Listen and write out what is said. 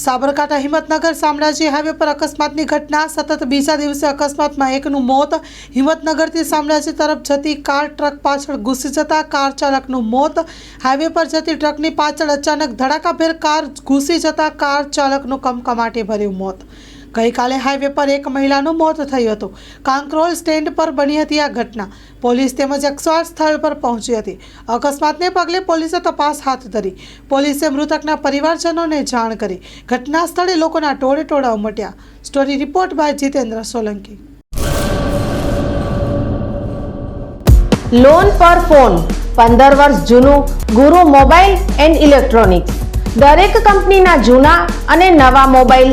Sabarkantha Himmatnagar Shamlaji highway પર અકસ્માતની ઘટના. સતત બીજા દિવસે અકસ્માતમાં એકનું મોત. હિંમતનગરથી શામળાજી તરફ જતી કાર ટ્રક પાછળ ઘૂસી જતા કાર ચાલકનું મોત. હાઈવે પર જતી ટ્રકની પાછળ અચાનક ધડાકાભેર કાર ઘૂસી જતા કાર ચાલકનું કમકમાટી ભર્યું મોત. ગઈકાલે હાઈવે પર એક મહિલાનું મોત થયું હતું. કાંકરોલ સ્ટેન્ડ પર બની હતી આ ઘટના. પોલીસ તેમજ એકસો સ્થળ પર પહોંચી હતી. અકસ્માતને પગલે પોલીસે તપાસ હાથ ધરી. પોલીસે મૃતકના પરિવારજનોને જાણ કરી. ઘટના સ્થળે લોકોના ટોળે ટોળા ઉમટ્યા story report by Jitendra Solanki. Loan પર ફોન પંદર વર્ષ જૂનું ગુરુ મોબાઈલ એન્ડ ઇલેક્ટ્રોનિક્સ. દરેક કંપનીના જૂના અને નવા મોબાઈલ